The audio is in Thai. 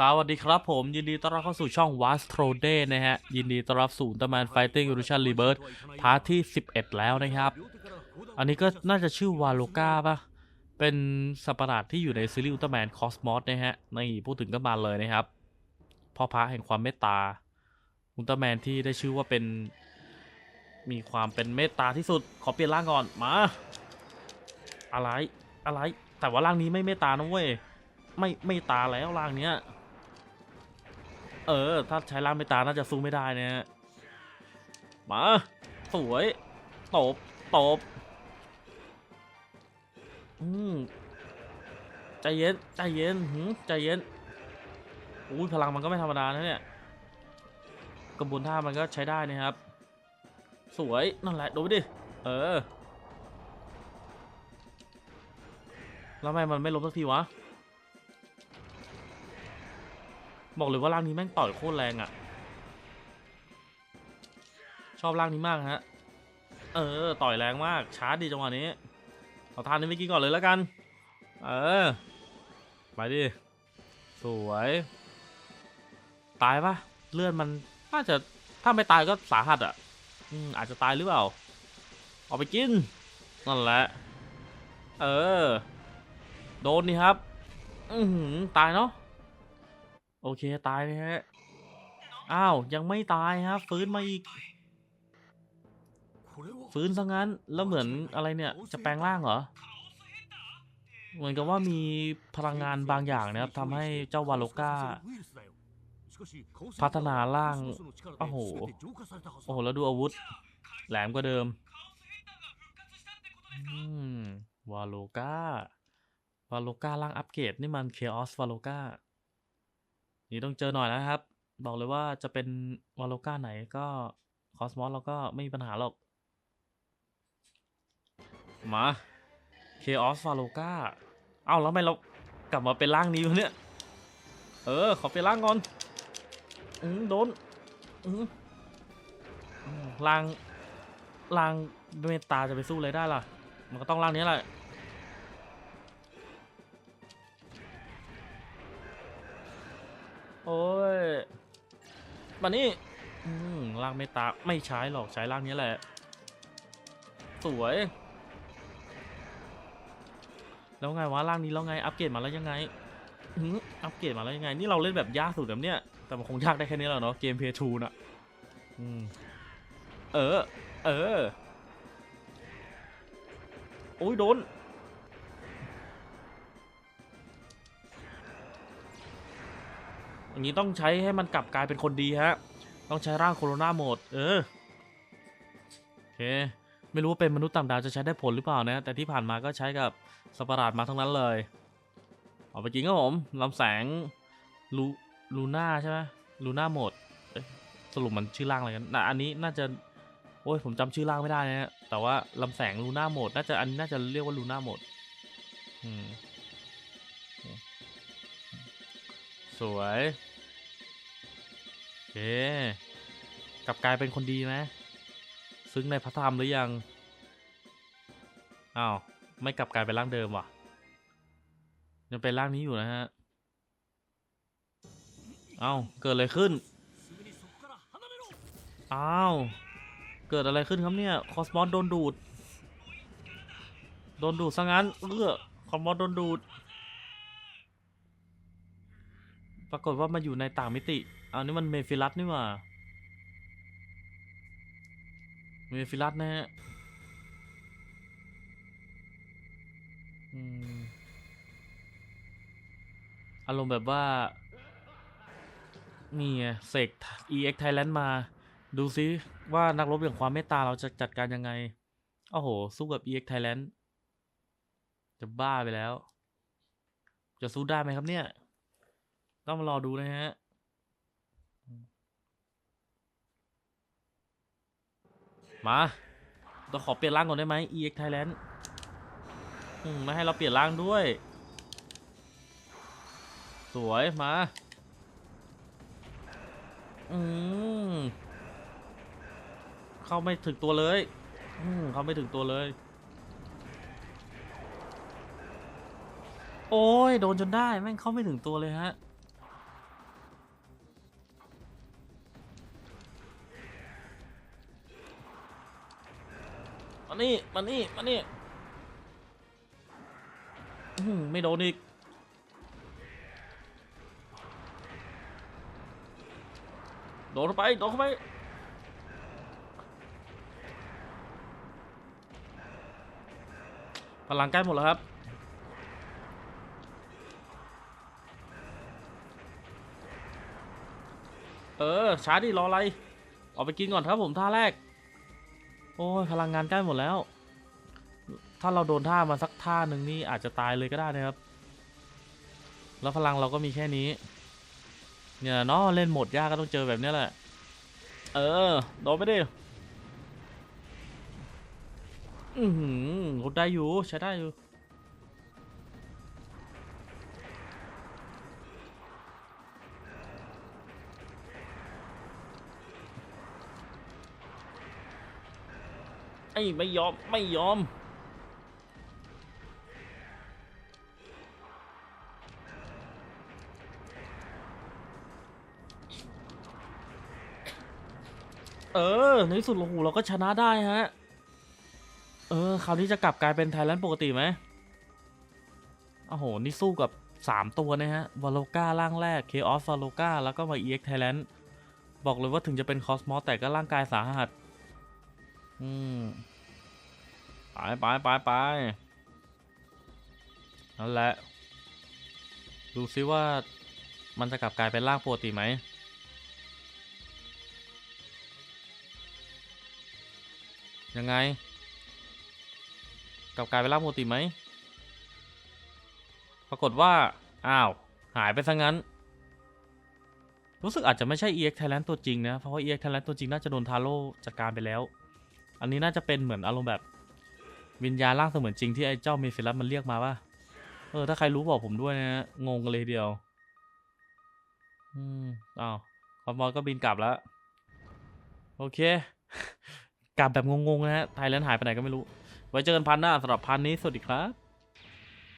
สวัสดีครับผม ยินดีต้อนรับเข้าสู่ช่อง w a s t r o d a y นะฮะ ยินดีต้อนรับสู่ตะแมน Fighting Evolution Rebirth พาร์ทที่ 11 แล้วนะครับ อันนี้ก็น่าจะชื่อวาโลกาปะเป็นสัประหลาดที่อยู่ในซีรีส์อุลตร้าแมนคอสมอสนะฮะนี่พูดถึงก็มาเลยนะครับพ่อพระแห่งความเมตตาอุลตร้าแมนที่ได้ชื่อว่าเป็น มีความเป็นเมตตาที่สุด ขอเปลี่ยนร่างก่อนมา อะไรอะไร แต่ว่าร่างนี้ไม่เมตตานะเว้ยไม่ไม่ตาแล้วร่างเนี้ย เออ ถ้าใช้ร่างไม่ตาน่าจะสู้ไม่ได้นะฮะมา สวยตบตบอืมใจเย็น ใจเย็นหืมใจเย็นอุ้ยพลังมันก็ไม่ธรรมดานะเนี่ยกระบวนท่ามันก็ใช้ได้นะครับ สวยนั่นแหละดูไปดิ เออ แล้วทำไมมันไม่ล้มสักทีวะ บอกเลยว่าร่างนี้แม่งต่อยโคตรแรงอะ่ะ ชอบร่างนี้มากฮะ เออ ต่อยแรงมากชาร์จดีจังหวะนี้เอาทานนี้ไม่กินก่อนเลยแล้วกัน เออ ไปดิ สวย ตายปะเลือดมันน่าจะถ้าไม่ตายก็สาหัสอะ่ะอืมอาจจะตายหรือเปล่า เอาไปกิน นั่นแหละ เออ โดนนี่ครับ อืตายเนาะ โอเคตายเลยฮะ อ้าว ยังไม่ตายครับฟื้นมาอีก ฟื้นซะงั้น แล้วเหมือนอะไรเนี่ย จะแปลงร่างเหรอ เหมือนกับว่ามีพลังงานบางอย่างนะครับทำให้เจ้าวาโลก้า พัฒนาร่าง โอ้โห โอ้โห แล้วดูอาวุธ แหลมกว่าเดิมอืมวาโลก้าวาโลก้าร่างอัปเกรดนี่มันเคออสวาโลก้า นี่ต้องเจอหน่อยนะครับ บอกเลยว่าจะเป็นวาโลก้าไหนก็คอสมอสเราก็ไม่มีปัญหาหรอก มาเคออสวาโลก้าเอ้าแล้วทำไมเรากลับมาเป็นร่างนี้วะเนี่ย เออ ขอเป็นร่างก่อนอืมโดนอืมอืมร่างร่างเมตตาจะไปสู้อะไรได้ล่ะ มันก็ต้องร่างนี้แหละ โอ้ยมานี่อืมร่างเมตตาไม่ใช้หรอกใช้ร่างนี้แหละ สวย แล้วไงวะร่างนี้แล้วไงอัปเกรดมาแล้วยังไงอืมอัปเกรดมาแล้วยังไง นี่เราเล่นแบบยากสุดแบบเนี้ยแต่มันคงยากได้แค่นี้แหละเนาะเกมเพย์ทูน่ะเออ เออ โอ้ยโดน อย่างนี้ต้องใช้ให้มันกลับกลายเป็นคนดีฮะ ต้องใช้ร่างโคโรนาโหมด เออ โอเค ไม่รู้ว่าเป็นมนุษย์ต่างดาวจะใช้ได้ผลหรือเปล่านะ แต่ที่ผ่านมาก็ใช้กับสปาราดมาทั้งนั้นเลยเอาไปจริงครับผมลำแสงลูลูน่าใช่ไหมลูน่าโหมดสรุปมันชื่อร่างอะไรกันน่ะอันนี้น่าจะ โอ้ยผมจำชื่อร่างไม่ได้นะ แต่ว่าลำแสงลูน่าโหมดน่าจะอันนี้น่าจะเรียกว่าลูน่าโหมดอืมสวย กลับกลายเป็นคนดีไหมซึ้งในพระธรรมหรือยัง อ้าว ไม่กลับกลายเป็นร่างเดิมว่ะ ยังเป็นร่างนี้อยู่นะฮะเอ้าเกิดอะไรขึ้น อ้าว เกิดอะไรขึ้นครับเนี่ย คอสมอสโดนดูด โดนดูดซะงั้น เออคอสมอสโดนดูด ปรากฏว่ามาอยู่ในต่างมิติ อานี่มันเมฟิลัสนี่ว่าเมฟิลัสนะฮะอืมอารมณ์แบบว่า นี่ไงเสก EX Thailand มา ดูซิว่านักรบอย่างความเมตตาเราจะจัดการยังไง โอ้โห สู้กับ EX Thailand จะบ้าไปแล้ว จะสู้ได้ไหมครับเนี่ย ต้องมารอดูนะฮะ มาเราขอเปลี่ยนร่างก่อนได้ไหม EX Thailand ไม่ให้เราเปลี่ยนร่างด้วย สวยมาอืมเข้าไม่ถึงตัวเลยอืมเข้าไม่ถึงตัวเลย โอ้ยโดนจนได้แม่งเข้าไม่ถึงตัวเลยฮะ นี่มานี่มานี่อื้อหือไม่โดนอีกโดนเข้าไปโดนเข้าไปพลังใกล้หมดแล้วครับเออช้าดิรออะไรออกไปกินก่อนครับผมท่าแรก โอ้ยพลังงานใกล้หมดแล้ว ถ้าเราโดนท่ามาสักท่าหนึ่งนี่อาจจะตายเลยก็ได้นะครับ แล้วพลังเราก็มีแค่นี้ เนี่ยเนาะเล่นโหมดยากก็ต้องเจอแบบนี้แหละ เออโดนไปดิอือหือได้อยู่ใช้ได้อยู่ อ้ไม่ยอม ไม่ยอม เออ ในสุดโอ้โหเราก็ชนะได้ฮะ เออ คราวนี้จะกลับกลายเป็นไทยแลนด์ปกติไหมโอ้โห นี่สู้กับ 3 ตัวนะฮะ วาโลก้าร่างแรก เคออสวาโลก้า แล้วก็มา EX Thailand บอกเลยว่าถึงจะเป็นคอสมอสแต่ก็ร่างกายสาหัส อืม ไปไปไปไปนั่นแหละ ดูซิว่ามันจะกลับกลายเป็นร่างปกติไหม ยังไง กลับกลายเป็นร่างปกติไหม ปรากฏว่า อ้าว หายไปซะงั้น รู้สึกอาจจะไม่ใช่ EX Thailand ตัวจริงนะ เพราะว่า EX Thailand ตัวจริงน่าจะโดนทาโร่จัดการไปแล้ว อันนี้น่าจะเป็นเหมือนอารมณ์แบบ วิญญาณร่างเสมือนจริงที่ไอ้เจ้าเมฟิลัสมันเรียกมาว่าเออถ้าใครรู้บอกผมด้วยนะฮะงงกันเลยเดียว อืมอ้าวคอมมอนก็บินกลับแล้ว โอเค กลับแบบงงๆนะฮะ ไทยแลนด์หายไปไหนก็ไม่รู้ ไว้เจอกันพันหน้าสำหรับพันนี้ สวัสดีครับ